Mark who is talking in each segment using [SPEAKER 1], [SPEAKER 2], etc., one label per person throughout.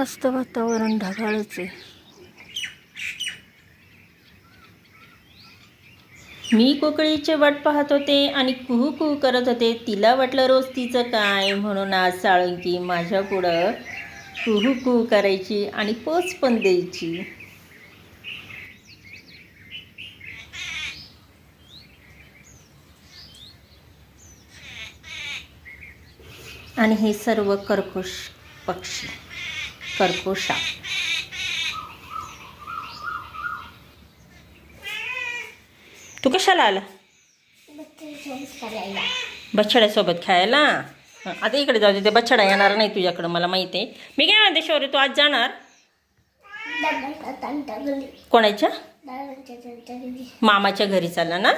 [SPEAKER 1] आज तर वातावरण ढगाळच आहे. मी कोकळीचे वाट पाहत होते आणि कुहू कुहू करत होते. तिला वाटलं रोज तिचं काय म्हणून आज साळंकी माझ्या पुढं कुहू कुहू करायची आणि पोच पण द्यायची. आणि हे सर्व कर्कश पक्षी. कर्कोशा. तू कशाला आला? बछड्यासोबत खेळायला हं, आता इकडे जाऊ दे ते बछडा येणार नाही तुझ्याकडं मला माहिती आहे. मी काय म्हणते शौर्य तू आज जाणार? कोणाच्या? मामाच्या घरी चालला ना.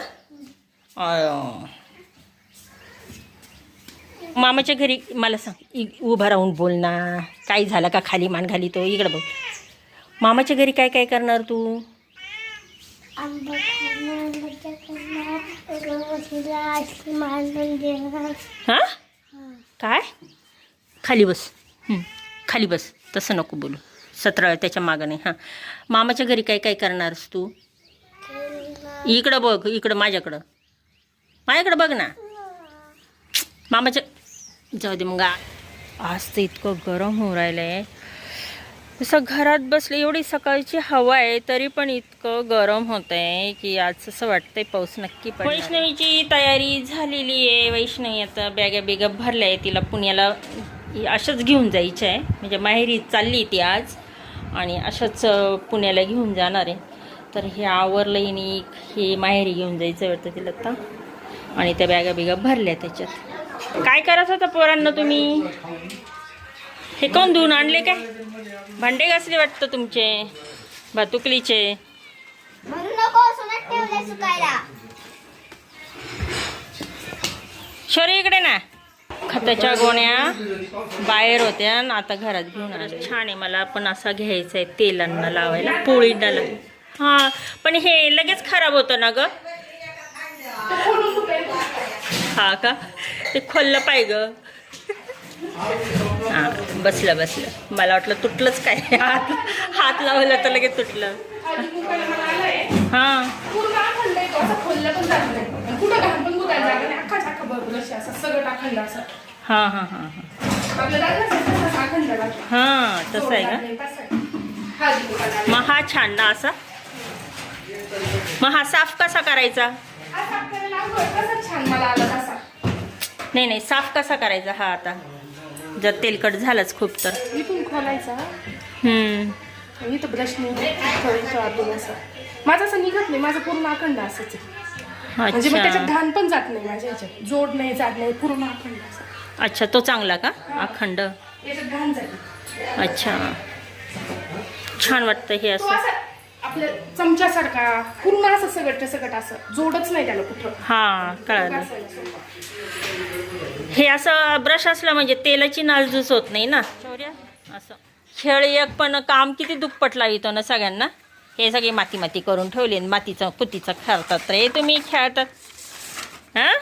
[SPEAKER 1] मामाच्या घरी मला सांग उभा राहून बोल ना. काय झालं का खाली मान घाली तो? इकडं बघ. मामाच्या घरी काय काय करणार तू? हां? काय? खाली बस. खाली बस. तसं नको बोलू. सतरा त्याच्या मागं नाही. हां. मामाच्या घरी काय काय करणारस तू. इकडं बघ. इकडं माझ्याकडं. माझ्याकडं बघ ना. मामाच्या जाऊ दे मग आज तर इतकं गरम होऊ राहिलं आहे असं घरात बसले एवढी सकाळची हवा आहे तरी पण इतकं गरम होत आहे की आज असं वाटतंय पाऊस नक्की पण वैष्णवीची तयारी झालेली आहे. वैष्णवी आता बॅगा बिगा भरल्या आहे तिला पुण्याला अशाच घेऊन जायचं आहे. म्हणजे माहेरी चालली ती आज आणि अशाच पुण्याला घेऊन जाणार आहे. तर हे आवरलं आणि हे माहेरी घेऊन जायचं वाटतं तिला आता. आणि त्या बॅगा बिगा भरल्या त्याच्यात. काय करत होता पोरांना तुम्ही? हे कोण धुवून आणले काय? भांडे घासले वाटतं तुमचे? भातुकलीचे? शौर्य इकडे ना. खताच्या गोण्या बाहेर होत्या आणि आता घरात घेऊन आले. छान आहे मला पण असा घ्यायचा आहे तेलांना लावायला. पोळींना लाव हां पण हे लगेच खराब होतं ना ग? हा का? ते खोललं पाहिजे ग. हां बसलं बसलं. मला वाटलं तुटलंच काय. हात. हात लावलं तर लगेच तुटलं. हां. हां हां हां हां. हां तसं आहे का.
[SPEAKER 2] हा.
[SPEAKER 1] मग हा छान ना असा? मग हा साफ कसा करायचा? नाही नाही साफ कसा करायचा हा आता? जर तेलकट झालंच खूप तर.
[SPEAKER 2] इथून खोलायचा
[SPEAKER 1] हम्म.
[SPEAKER 2] इथं माझं असं निघत नाही माझं पूर्ण अखंड असंच. म्हणजे मग त्याच्यात
[SPEAKER 1] अच्छा.
[SPEAKER 2] घाण पण जात नाही माझ्या ह्याच्यात जोड नाही जात नाही पूर्ण अखंड असं.
[SPEAKER 1] अच्छा तो चांगला का? अखंड.
[SPEAKER 2] याच्यात घाण जाते.
[SPEAKER 1] अच्छा. छान वाटतं हे असं
[SPEAKER 2] आपल्या चमच्यासारखा पूर्ण असं असं जोडच नाही त्याला कुठं.
[SPEAKER 1] हां कळालं. हे असं ब्रश असलं म्हणजे तेलाची नासधूस होत नाही ना? असं. खेळ एक पण काम किती दुप्पट लावितो ना सगळ्यांना? हे सगळे माती माती करून ठेवले आणि मातीचं कुतीचं खेळतात रे तुम्ही खेळतात. हां?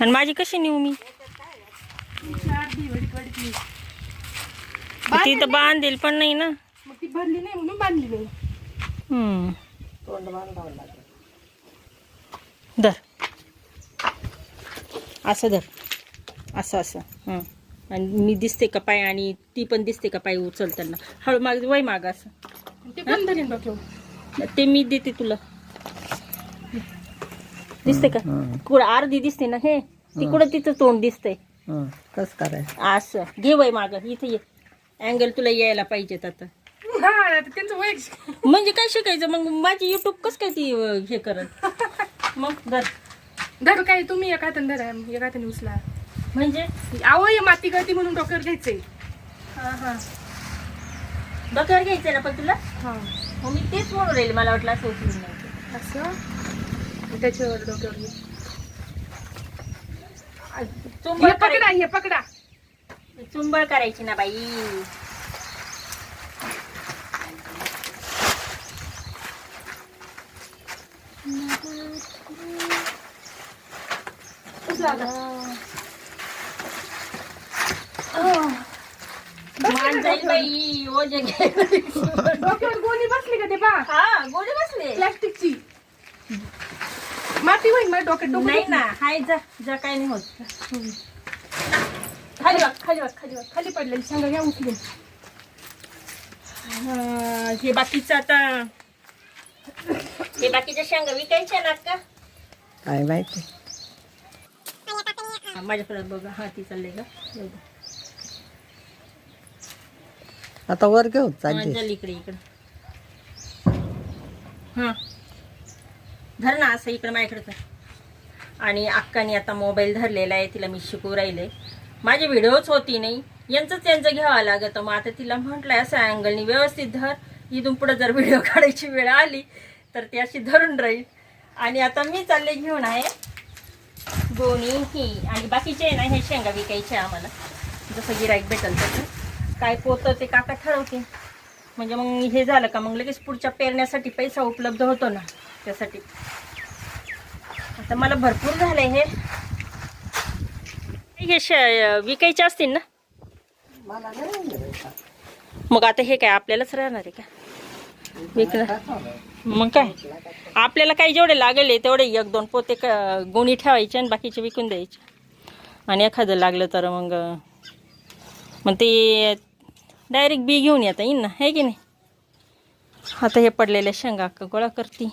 [SPEAKER 1] आणि माझी कशी नेऊ मी? ती तर बांधेल पण नाही ना.
[SPEAKER 2] मग ती भरली नाही म्हणून बांधली नाही.
[SPEAKER 1] हम्म. धर. असं धर. असं असं. हं. आणि मी दिसते का पाय आणि ती पण दिसते का पाय उचलताना. हळू माग वय माग असं.
[SPEAKER 2] ते पण धरीन बघ ठेवून.
[SPEAKER 1] ते मी देते तुला. दिसते का? कुठं अर्धी दिसते ना हे तिकडं तिचं तोंड दिसतंय?
[SPEAKER 3] कस करायचं?
[SPEAKER 1] असं. घे वय माग इथे ये. अँगल तुला यायला पाहिजेत आता.
[SPEAKER 2] हा त्यांचं वय
[SPEAKER 1] म्हणजे काय शिकायचं? मग माझी युट्यूब कस काय ती अं, हे करत? मग धर.
[SPEAKER 2] धर काय? तुम्ही एका हाताने धरा एका हाताने उचला.
[SPEAKER 1] म्हणजे?
[SPEAKER 2] आवं हे माती गळती म्हणून डोक्यावर घ्यायचंय.
[SPEAKER 1] हा हा. डोक्यावर घ्यायचं ना पण तुला?
[SPEAKER 2] हा.
[SPEAKER 1] मग मी तेच म्हणून राहील मला वाटलं असं उचलून नाही.
[SPEAKER 2] असं? त्याच्यावर डोक्यावर.
[SPEAKER 1] चुंबळ
[SPEAKER 2] हे पकडा हे पकडा.
[SPEAKER 1] करायची चुंबळ करायची ना बाई. मान जाईल बाई ओझे घे.
[SPEAKER 2] डोक्यावर गोणी बसली का ते पा
[SPEAKER 1] हा गोडी बसले.
[SPEAKER 2] प्लॅस्टिकची. माती होईल माझ्या डोक्यात डोकं
[SPEAKER 1] नाही. ना हाय जा जा काय नाही होत. खाली वाग खाली वाग खाली वाग
[SPEAKER 2] खाली पडलेली सांगा घ्या उचलून.
[SPEAKER 1] हा, हे बाकीचं आता हे बाकीच्या शेंगा विकायच्या ना का
[SPEAKER 3] काय माहिती
[SPEAKER 1] हा, माझ्याकडे बघा हा ती चालले का बघा.
[SPEAKER 3] आता वर घेऊन
[SPEAKER 1] हा,
[SPEAKER 3] चालली.
[SPEAKER 1] चल इकडे इकडे. हा. धर ना असं इकडं माझ्याकडे आणि अक्कानी आता मोबाईल धरलेला आहे तिला मी शिकू राहिले. माझे व्हिडिओच होती नाही. यांचंच यांचं घ्यावं लागतं. मग आता तिला म्हटलंय असं अँगलनी व्यवस्थित धर. इथून पुढे जर व्हिडिओ काढायची वेळ आली तर ती अशी धरून राहील. आणि आता मी चालले घेऊन आहे गोणी ही आणि बाकीचे आहे ना हे शेंगा विकायचे आम्हाला. जसं गिराईक भेटेल तसं. काय पोतं ते काका ठरवते म्हणजे मग हे झालं का मग लगेच पुढच्या पेरण्यासाठी पैसा उपलब्ध होतो ना. त्यासाठी. आता मला भरपूर झालंय हे. हे श विकायचे असतील ना?
[SPEAKER 3] मला.
[SPEAKER 1] मग आता हे काय आपल्यालाच राहणार आहे का? विकलं मग काय? आपल्याला काही जेवढे लागेल तेवढे एक दोन पोते गोणी ठेवायचे आणि बाकीचे विकून द्यायचे. आणि एखादं लागलं तर मग मग ते डायरेक्ट बी घेऊन येता येईन ना आहे की नाही? आता हे पडलेले शेंगा गोळा करते.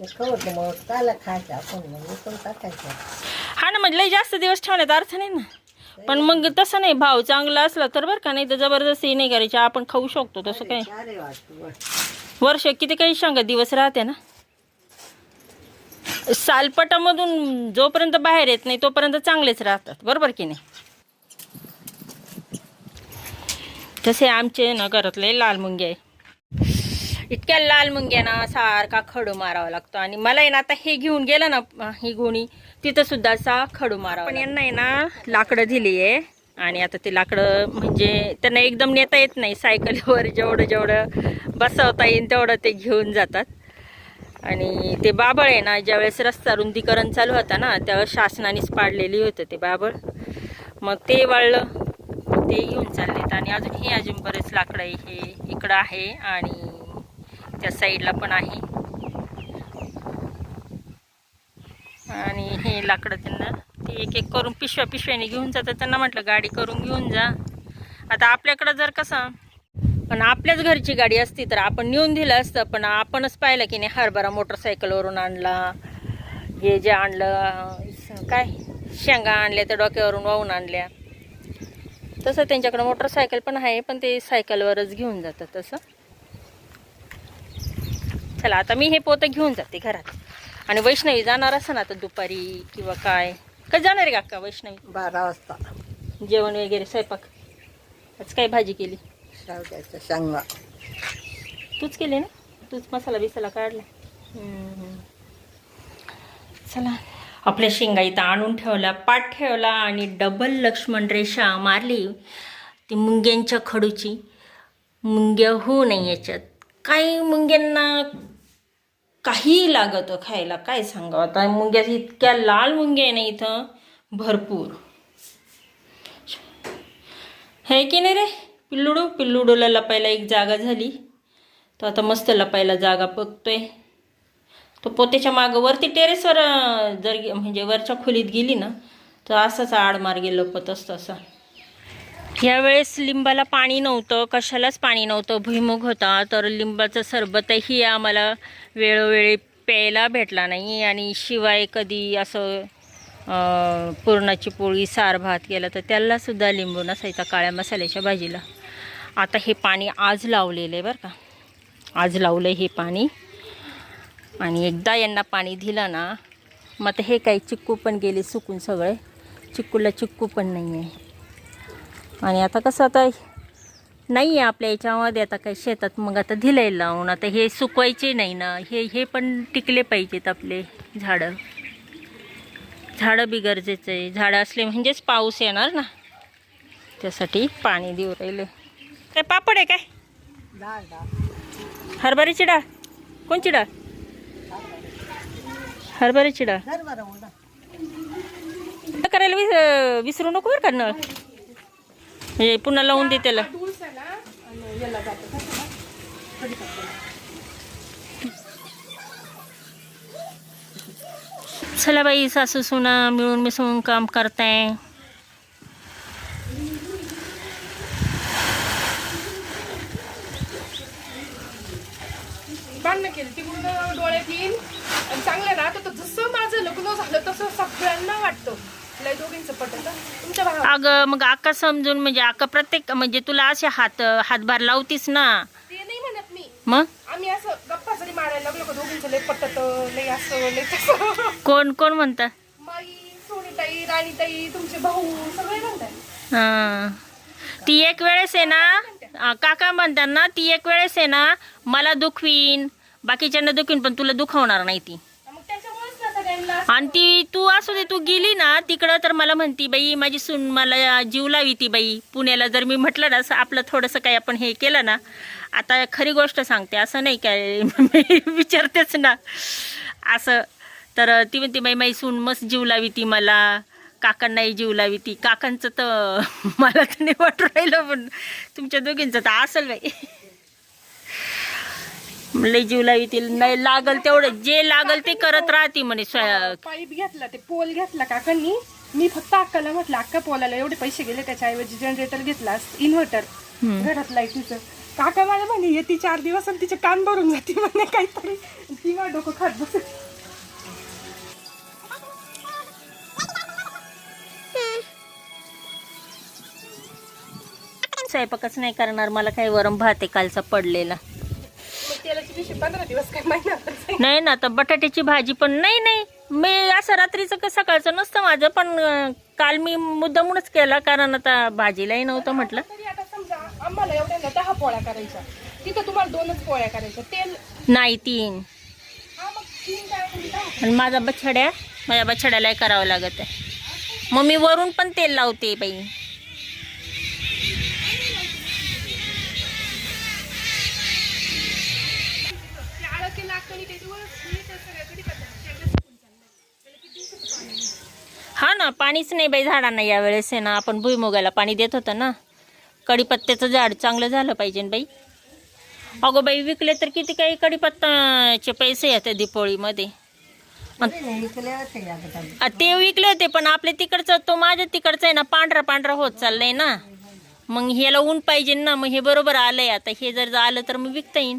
[SPEAKER 3] मग खायचं आपण टाकायचं
[SPEAKER 1] हा ना म्हणजे लई जास्त दिवस ठेवण्यात अर्थ नाही ना. पण मग तसं नाही भाव चांगला असला तर बरं का नाही तर जबरदस्ती नाही करायची आपण खाऊ शकतो तसं काय
[SPEAKER 3] अरे
[SPEAKER 1] वर्ष किती काही सांगा दिवस राहते ना. सालपटामधून जोपर्यंत बाहेर येत नाही तोपर्यंत चांगलेच राहतात. बरोबर की नाही? तसे आमचे ना घरातले लाल मुंगे आहे. इतक्या लाल मुंग्या ना सारखा खडू मारावा लागतो. आणि मला आहे ना आता हे घेऊन गेलं ना ही गोणी तिथं सुद्धा असा खडू मारावा पण यांना आहे ना लाकडं दिली आहे. आणि आता ते लाकडं म्हणजे त्यांना एकदम नेता येत नाही. सायकलीवर जेवढं जेवढं बसवता येईल तेवढं ते घेऊन जातात. आणि ते बाबळ आहे ना ज्यावेळेस रस्ता रुंदीकरण चालू होता ना त्यावेळेस शासनानेच पाडलेली होतं ते बाबळ. मग ते वाळलं ते घेऊन चाललेत. आणि अजून हे अजून बरेच लाकडं हे इकडं आहे आणि त्या साईडला पण आहे. आणि हे लाकडं त्यांना ते एक एक करून पिशव्या पिशव्याने घेऊन जातात. त्यांना म्हटलं गाडी करून घेऊन जा. आता आपल्याकडं जर कसं पण आपल्याच घरची गाडी असती तर आपण नेऊन दिलं असतं पण आपणच पाहिलं की नाही हरभरा मोटरसायकलवरून आणला हे जे आणलं काय शेंगा आणल्या त्या डोक्यावरून वाहून आणल्या. तसं त्यांच्याकडं मोटरसायकल पण आहे पण ते सायकलवरच घेऊन जातात तसं. चला आता मी हे पोतं घेऊन जाते घरात. आणि वैष्णवी जाणार असं ना आता दुपारी किंवा काय? कधी जाणार आहे का वैष्णवी?
[SPEAKER 3] बारा वाजता.
[SPEAKER 1] जेवण वगैरे स्वयंपाक? आज काय भाजी केली?
[SPEAKER 3] शेवग्याच्या शेंगा.
[SPEAKER 1] तूच केले ना? तूच मसाला बिसाला काढला. चला आपल्या शेंगा इथं आणून ठेवला पाठ ठेवला आणि डबल लक्ष्मण रेषा मारली. ती मुंग्यांच्या खडूची. मुंग्या होऊ नाही याच्यात. काही मुंग्यांना काही लागतं खायला. काय सांगावं? आता मुंग्या इतक्या लाल मुंग्या आहे ना इथं. भरपूर. हे की नाही रे? पिल्लुडू पिल्लुडूला लपायला एक जागा झाली. तो आता मस्त लपायला जागा बघतोय. तो पोत्याच्या मागं वरती टेरेसवर जर म्हणजे वरच्या खोलीत गेली ना तर असाच आडमार्गे लपत असतो असा. यावेळेस लिंबाला पाणी नव्हतं कशालाच पाणी नव्हतं भुईमुग होता तर लिंबाचं सरबतही आम्हाला वेळोवेळी प्यायला भेटला नाही. आणि शिवाय कधी असं पुरणाची पोळी सार भात केला तर त्यालासुद्धा लिंबू नसायचा काळ्या मसाल्याच्या भाजीला. आता हे पाणी आज लावलेलं आहे बरं का. आज लावलं हे पाणी. आणि एकदा यांना पाणी दिलं ना मग आता हे काही चिक्कू पण गेले सुकून सगळे. चिक्कूला चिक्कू पण नाही आहे आणि आता कसं आता नाही आहे आपल्या याच्यामध्ये आता काही शेतात मग आता दिलं आहे लावून. आता हे सुकवायचे नाही ना हे हे पण टिकले पाहिजेत आपले झाडं. झाडं बी गरजेचं आहे. झाडं असले म्हणजेच पाऊस येणार ना. त्यासाठी पाणी देऊ राहिले. काय पापड आहे काय? हरभऱ्याची डाळ. कोणची डाळ? हरभऱ्याची डाळ. करायला विस विसरू नको बरं का नळ. म्हणजे पुन्हा लावून दे त्याला. चला बाई सासू सुना मिळून मिसळून काम करताय.
[SPEAKER 2] डोळ्यात येईल चांगलं ना आता जसं माझं लग्न झालं तसं सगळ्यांना वाटतं. लय दोघींचं पटत. तुमच्या भावा
[SPEAKER 1] अगं मग आका समजून म्हणजे आका प्रत्येक म्हणजे तुला असे हात हातभार लावतीस ना?
[SPEAKER 2] ते नाही म्हणत मी.
[SPEAKER 1] मग?
[SPEAKER 2] आम्ही असं गप्पा जरी मारायला लागलो का दोघींचं लय पटत लय असं लय तसं.
[SPEAKER 1] कोण कोण म्हणतं?
[SPEAKER 2] माई सोनीताई राणीताई तुमचे भाऊ सगळे म्हणतात.
[SPEAKER 1] हां. ती एक वेळेस आहे ना अं, काका म्हणतात ना ती एक वेळेस आहे ना मला दुखवीन बाकीच्यांना दुखवीन पण तुला दुखवणार नाही ती
[SPEAKER 2] मग त्याच्यामुळेच ना सगळ्यांना
[SPEAKER 1] आणि ती तू असू दे तू गेली ना तिकडं तर मला म्हणती बाई माझी सून मला जीव लावी ती बाई. पुण्याला जर मी म्हटलं ना असं आपलं थोडंसं काही आपण हे केलं ना आता खरी गोष्ट सांगते असं नाही काय मी विचारतेच ना. असं. तर ती म्हणते बाई माझी सून मस्त जीव लावी ती मला. काकांनाही जीव लावी ती. काकांचं तर मला तर नाही वाटू राहिलं पण तुमच्या दोघींचं तर असेल बाई. लई जीव लावी ती नाही लागल तेवढं. जे लागल ते करत राहते म्हणे स्वय
[SPEAKER 2] पाईप घेतला ते पोल घेतला काकांनी? मी फक्त अक्काला म्हटलं अक्का पोलाला एवढे पैसे गेले त्याच्याऐवजी जनरेटर घेतला इन्व्हर्टर घरात लाईटीचं काका मला म्हणे येते चार दिवस आणि तिचे कान भरून जाते म्हणे काहीतरी. ती मला डोकं खात बस
[SPEAKER 1] स्वयंपाकच नाही करणार. मला काही वरम भात आहे कालचा पडलेला.
[SPEAKER 2] तेलाची पिशवी पंधरा दिवस काय महिना
[SPEAKER 1] नाही ना आता बटाट्याची भाजी पण नाही नाही. मी असं रात्रीचं का सकाळचं नसतं माझं पण अं, काल मी मुद्दामूनच केला कारण आता भाजीलाही नव्हतं म्हटलं.
[SPEAKER 2] तरी आता समजा आम्हाला एवढ्या दहा पोळ्या करायच्या. तिथं तुम्हाला दोनच पोळ्या करायच्या. तेल
[SPEAKER 1] नाही तीन.
[SPEAKER 2] हा मग तीन काय म्हणजे दहा.
[SPEAKER 1] आणि माझा बछड्या माझ्या बछड्यालाही करावं लागत आहे. मग मी वरून पण तेल लावते बाई.
[SPEAKER 2] हा
[SPEAKER 1] ना पाणीच नाही बाई झाडांना यावेळेस आहे ना आपण भुईमुगाला पाणी देत होतं ना. कडीपत्त्याचं झाड चांगलं झालं पाहिजे बाई. अगो बाई विकले तर किती काही कडीपत्ताचे पैसे येते दिपोळीमध्ये. ते विकले होते पण आपल्या तिकडचं तो माझ्या तिकडचा आहे ना पांढरा पांढरा होत चाललंय ना. मग ह्याला ऊन पाहिजे ना मग हे बरोबर आलंय. आता हे जर आलं तर मग विकता येईन.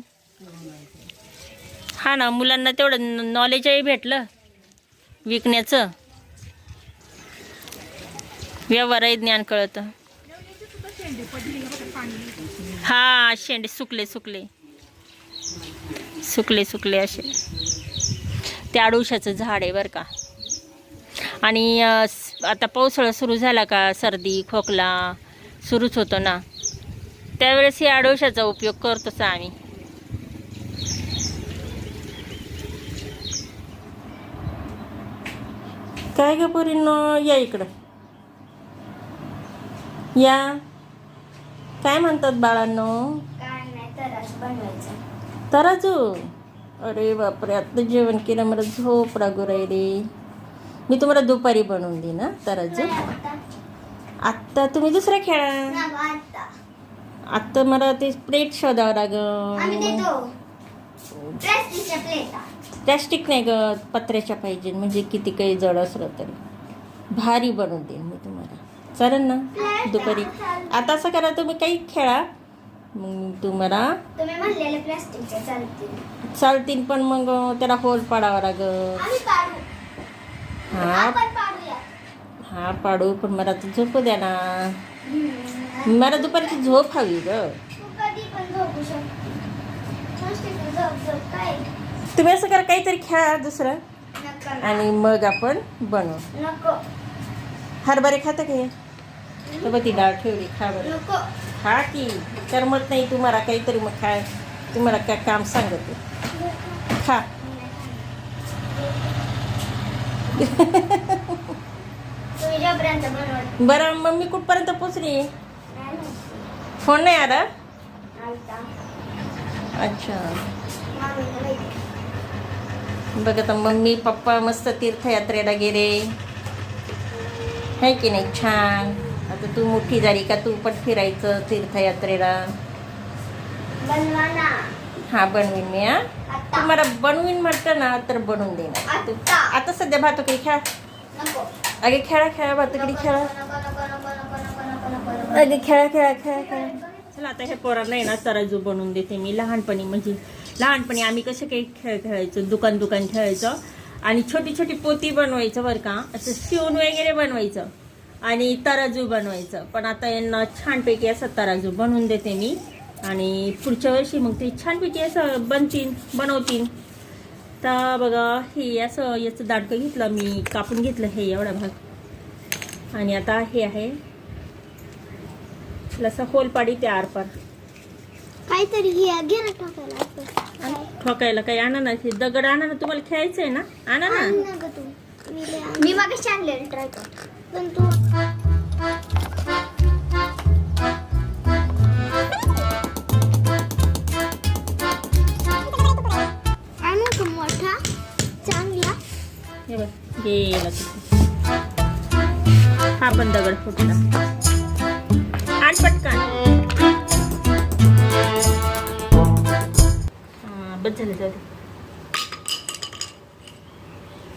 [SPEAKER 1] हा ना मुलांना तेवढं नॉलेजही भेटलं. विकण्याचं. व्यवहारही ज्ञान कळतं. हा शेंडे सुकले सुकले. सुकले सुकले असे. ते आडुशाचं झाड आहे बरं का. आणि आता पावसाळा सुरू झाला का सर्दी खोकला सुरूच होतो ना. त्यावेळेस या आडोशाचा उपयोग करतोच आम्ही. काय ग पोरींनो या इकडं. या. काय म्हणतात बाळांनो?
[SPEAKER 4] काय नाही तर असं बनवायचं.
[SPEAKER 1] तराजू? अरे बापरे आत्ता जेवण केलं मला झोप लागू राहिली. मी तुम्हाला दुपारी बनवून देईन ना तराजू.
[SPEAKER 4] आता.
[SPEAKER 1] आत्ता तुम्ही दुसऱ्या खेळा. आत्ता मला ते प्लेट शोधावं लागल. प्लॅस्टिक नाही ग पत्र्याच्या पाहिजे म्हणजे किती काही जड असलं तरी. भारी बनवून देईन. चालेल ना? दुपारी. आता असं करा तुम्ही काही खेळा. मग तुम्हाला
[SPEAKER 4] तुम्ही म्हणलेले प्लास्टिकचे चालतील.
[SPEAKER 1] चालतील पण मग त्याला होल पाडावा
[SPEAKER 4] पाडू.
[SPEAKER 1] हा. हा पाडू पण मला तर झोपू द्या ना. मला दुपारची झोप हवी ग. तुम्ही असं करा काहीतरी खेळा दुसरं. आणि मग आपण बनवू.
[SPEAKER 4] नको.
[SPEAKER 1] हरभरे खाता का हे? तर बघ ती डाळ ठेवली खा बरं. खा की. करमत नाही तुम्हाला काहीतरी मग काय तुम्हाला काय काम सांगते खा. बरं मग मी कुठपर्यंत पोचली. फोन नाही आला? अच्छा. बघा तर मम्मी पप्पा मस्त तीर्थयात्रेला गेले. है की नाही छान आता तू मोठी झाली का तू पण फिरायचं तीर्थयात्रेला हा बनवीन मी हा
[SPEAKER 4] तू
[SPEAKER 1] मला बनवीन म्हटलं ना तर बनवून देणार तू
[SPEAKER 4] आता
[SPEAKER 1] सध्या भातुकडी खेळा अगे खेळा खेळा भातुकडी खेळा अगे खेळा खेळा खेळा खेळा चला आता हे पोरांना आहे ना तराजू बनवून देते मी लहानपणी म्हणजे लहानपणी आम्ही कसे काही खेळ खेळायचो दुकान दुकान खेळायचं आणि छोटी छोटी पोती बनवायचं बरं का. असं शिवून वगैरे बनवायचं. आणि तराजू बनवायचं. पण आता यांना छानपैकी असं तराजू बनवून देते मी. आणि पुढच्या वर्षी मग ते छानपैकी असं बनतील बनवतील. तर बघा हे असं याचं दाडकं घेतलं मी कापून घेतलं हे एवढा भाग. आणि आता हे आहे. लसं होल पाडी ते आरपार
[SPEAKER 4] काहीतरी घ्या घे ना टाकायला.
[SPEAKER 1] ठोकायला काही आणा ना दगड आणा ना तुम्हाला खेळायचंय ना? आणा ना.
[SPEAKER 4] मी मागे आणलेलं ट्राय पण तू मोठा चांगला.
[SPEAKER 1] हे बघ गेला तिथे. हा पण दगड फुटला. झालं जाऊ दे.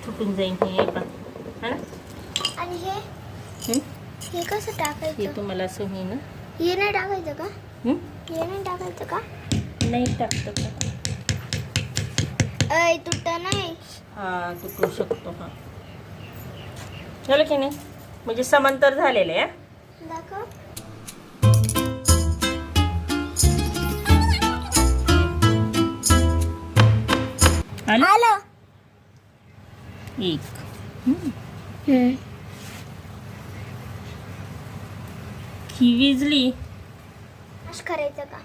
[SPEAKER 1] फुटून जाईन हे पण हा? ना
[SPEAKER 4] आणि हे?
[SPEAKER 1] हं?
[SPEAKER 4] हे कसं
[SPEAKER 1] हे
[SPEAKER 4] टाकायचं
[SPEAKER 1] तुम्हाला असं हे ना?
[SPEAKER 4] हे नाही टाकायचं का?
[SPEAKER 1] हं?
[SPEAKER 4] हे नाही टाकायचं का?
[SPEAKER 1] नाही टाकतं का?
[SPEAKER 4] तुट नाही.
[SPEAKER 1] हा तुटू शकतो हा. झालं की नाही? म्हणजे समांतर झालेलं आहे हा?
[SPEAKER 4] दाखव.
[SPEAKER 1] आलं? एक. ही. विजली.
[SPEAKER 4] असं करायचं का?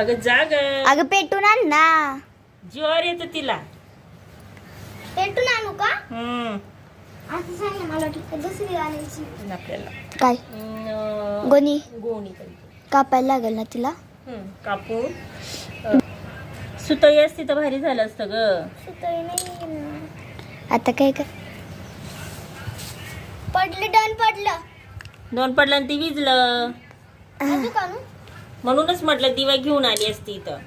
[SPEAKER 1] अगं जाग.
[SPEAKER 4] अगं पेटून आण ना.
[SPEAKER 1] ज्वार येतं तिला.
[SPEAKER 4] पेटून आणू का?
[SPEAKER 1] हम्म.
[SPEAKER 4] असं सांग ना मला दुसरी आणायची.
[SPEAKER 1] आपल्याला.
[SPEAKER 4] काय?
[SPEAKER 1] अं,
[SPEAKER 4] गोणी?
[SPEAKER 1] गोणी पाहिजे
[SPEAKER 4] कापायला लागेल ना तिला?
[SPEAKER 1] हम्म, कापून अं, सुतळी असती तर भारी झालं असतं ग.
[SPEAKER 4] आता काय कर? पडलं डन पडलं.
[SPEAKER 1] दोन पडलं आणि ती विजलं.
[SPEAKER 4] अजून
[SPEAKER 1] म्हणूनच म्हटलं दिवा घेऊन आली असती इथं.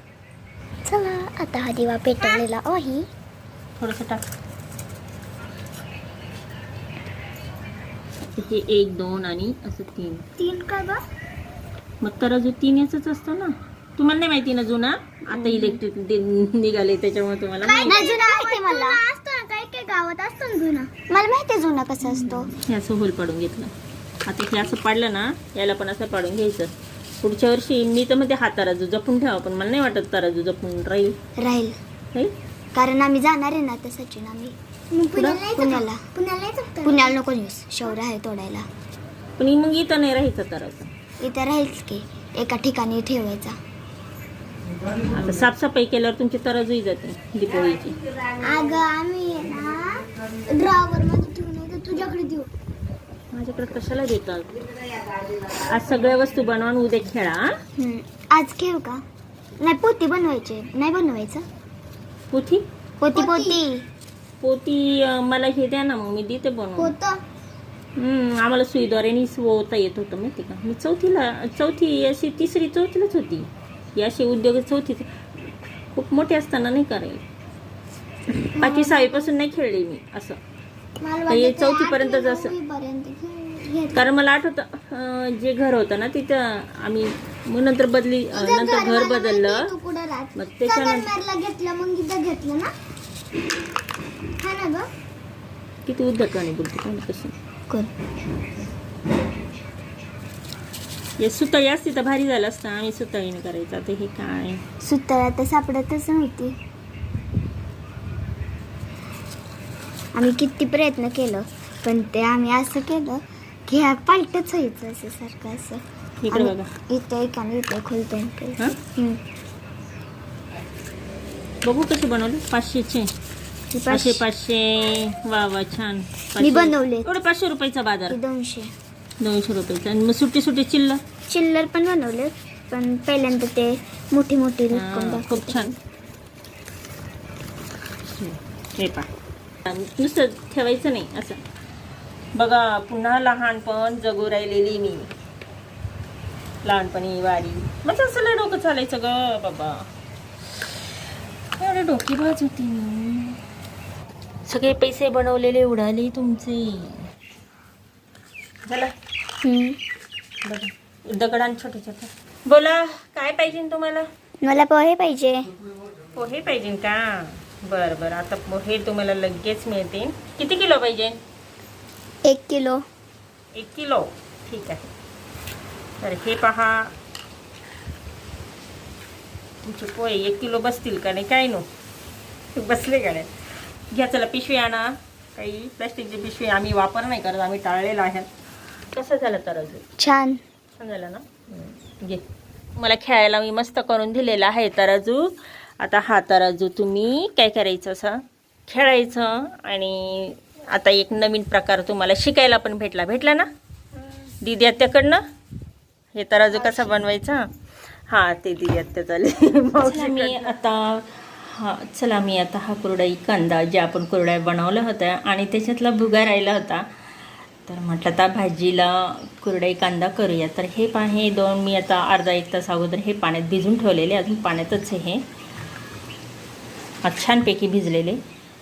[SPEAKER 4] चला आता हा दिवा पेटवलेला. आहे
[SPEAKER 1] थोडस टाक. एक दोन आणि असं तीन.
[SPEAKER 4] तीन का ग?
[SPEAKER 1] मग तराजू तीन याच असतं ना. तुम्हाला नाही माहिती ना जुना? आता इलेक्ट्रिक निघाले त्याच्यामुळे तुम्हाला माहिती.
[SPEAKER 4] नाही जुना माहिती मला. असतो ना काही काही गावात असतो ना जुना मला माहिती आहे जुना कसा असतो.
[SPEAKER 1] हे असं होल पाडून घेतलं. आता हे असं पाडलं ना याला पण असं पाडून घ्यायचं. पुढच्या वर्षी मी तर म्हणते हा तराजू जपून ठेवा पण मला नाही वाटत तराजू जपून राहील.
[SPEAKER 4] राहील.
[SPEAKER 1] राहील
[SPEAKER 4] कारण आम्ही जाणार आहे ना त्या सचिन आम्ही. पुण्याला पुण्याला. पुण्याला नको न्यूज शौर्य आहे तोडायला.
[SPEAKER 1] पण मग इथं नाही राहायचं तराजू.
[SPEAKER 4] इथं राहीलच की. एका ठिकाणी ठेवायचा.
[SPEAKER 1] आता साफसफाई केल्यावर तुमची तराजूही जाते दीपावळीची
[SPEAKER 4] अगं आम्ही आहे ना ड्रॉवर मध्ये ठेवू नाही तर तुझ्याकडे देऊ.
[SPEAKER 1] माझ्याकडे कशाला देतात? आज सगळ्या वस्तू बनवा आणि उद्या खेळा हा?
[SPEAKER 4] हम्म. आज खेळू का? नाही पोती बनवायची. नाही बनवायचं.
[SPEAKER 1] पोथी
[SPEAKER 4] पोती पोती.
[SPEAKER 1] पोती. अं, मला हे द्या ना मग मी देते बनवून.
[SPEAKER 4] होत
[SPEAKER 1] हम्म, आम्हाला सुईद्वारे ओता येत होतं माहिती का? मी चौथीला चौथी अशी तिसरी चौथीलाच होती. असे उद्योग चौथीच खूप मोठे असताना नाही करायला. बाकी सहावीपासून नाही खेळले मी असं. चौथीपर्यंतच असं कारण मला आठवतं जे घर होतं ना तिथं आम्ही मग नंतर बदली नंतर घर बदललं. मग त्याच्यानंतर
[SPEAKER 4] घेतलं मग
[SPEAKER 1] किती उद्धट बोलते कोणी कसं
[SPEAKER 4] कर
[SPEAKER 1] हे सुतळी असती तर भारी झालं असतं. आम्ही सुतळीने करायचं. आता हे काय?
[SPEAKER 4] सुतळा तर सापडतच नव्हती. आम्ही किती प्रयत्न केलं पण ते आम्ही असं केलं की ह्या पालटच व्हायचं असं सारखं असं.
[SPEAKER 1] इकडे बघा.
[SPEAKER 4] इथं एक आणि इथं खोलतो
[SPEAKER 1] हा बघू कसे बनवले? पाचशेचे. पाचशे. पाचशे वा वा छान. पाचशे.
[SPEAKER 4] बनवले.
[SPEAKER 1] एवढं पाचशे रुपयाचा बाजार.
[SPEAKER 4] दोनशे.
[SPEAKER 1] दोनशे रुपयाचा आणि मग सुट्टी सुट्टी चिल्लर?
[SPEAKER 4] चिल्लर पण बनवले. पण पहिल्यांदा ते मोठी मोठी
[SPEAKER 1] हा, खूप
[SPEAKER 4] दाखवते
[SPEAKER 1] छान. हे पा नुसतं ठेवायचं नाही असं. बघा पुन्हा लहानपण जगू राहिलेली मी. लहानपणी वारी. मग असं लय डोकं चालायचं ग बाबा. एवढे डोकी बाज होती मी. सगळे पैसे बनवलेले उडाले तुमचे. झालं
[SPEAKER 4] हम्म.
[SPEAKER 1] बघा दगडान छोटे छोटे बोला काय पाहिजे तुम्हाला?
[SPEAKER 4] मला पोहे पाहिजे.
[SPEAKER 1] पोहे पाहिजे का? बरं बरं. आता पोहे तुम्हाला लगेच मिळतील. किती किलो पाहिजे?
[SPEAKER 4] एक किलो.
[SPEAKER 1] एक किलो. ठीक आहे. तर हे पहा. तुमचे पोहे एक किलो बसतील का नाही? काय नो? बसले का नाही? घ्या चला पिशवी आणा. काही प्लास्टिकची पिशवी आम्ही वापर नाही करत आम्ही टाळलेला आहे. कसं झालं तर अजून?
[SPEAKER 4] छान.
[SPEAKER 1] छान झालं ना. घे. मला खेळायला मी मस्त करून दिलेला आहे तराजू आता हा तराजू तुम्ही काय करायचं असं? खेळायचं आणि आता एक नवीन प्रकार तुम्हाला शिकायला पण भेटला. भेटला ना? दिदी आत्याकडनं? हे तराजू कसा बनवायचा? हां ते दिदी आत्या चालेल. मी आता हा चला मी आता हा कुरडाई कांदा जे आपण कुरडाई बनवला होता आणि त्याच्यातला भुगा राहिला होता. तर म्हटलं आता भाजीला कुरडई कांदा करूया. तर हे पा हे दोन मी आता अर्धा एक तास अगोदर हे पाण्यात भिजून ठेवलेले. अजून पाण्यातच हे छानपैकी भिजलेले.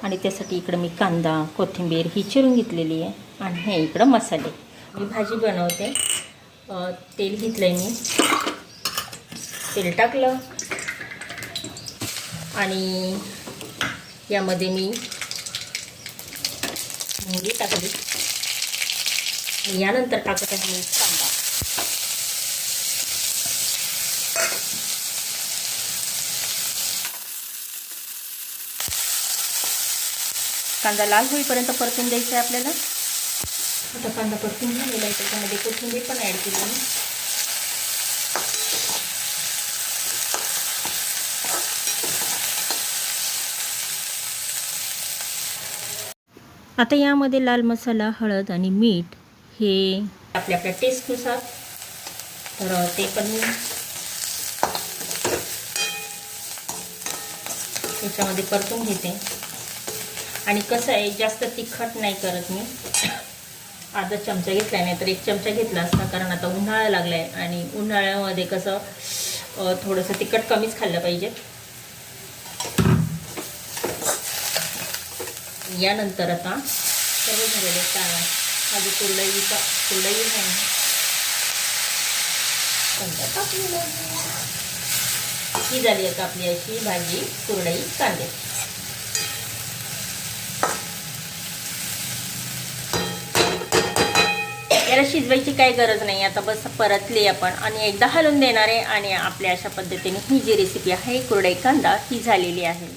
[SPEAKER 1] आणि त्यासाठी इकडं मी कांदा कोथिंबीर ही चिरून घेतलेली आहे. आणि हे इकडं मसाले. मी भाजी बनवते. तेल घेतलं आहे मी. तेल टाकलं. आणि यामध्ये मी मोहरी टाकली. आणि यानंतर टाकत आहे मी कांदा कांदा लाल होईपर्यंत परतून द्यायचा आहे आपल्याला. आता कांदा परतून झालेला आहे त्याच्यामध्ये कोथिंबीर पण ॲड केली मी आता यामध्ये लाल मसाला हळद आणि मीठ हे. आपल्या आपल्या टेस्टनुसार तर ते पण त्याच्यामध्ये परतून घेते. आणि कसं आहे जास्त तिखट नाही करत मी. अर्धा चमचा घेतला नाही तर एक चमचा घेतला असता कारण आता उन्हाळा लागला आहे आणि उन्हाळ्यामध्ये कसं थोडंसं तिखट कमीच खाल्लं पाहिजे. यानंतर आता सर्व झालेले काय माझी कुरडईचा कुरडई कांदा टाकलेला ही झाली आता आपली अशी भाजी कुरडई कांदे याला शिजवायची काही गरज नाही आता बस परतली आपण. आणि एकदा हलवून देणार आहे आणि आपल्या अशा पद्धतीने ही जी रेसिपी आहे कुरडई कांदा ही झालेली आहे.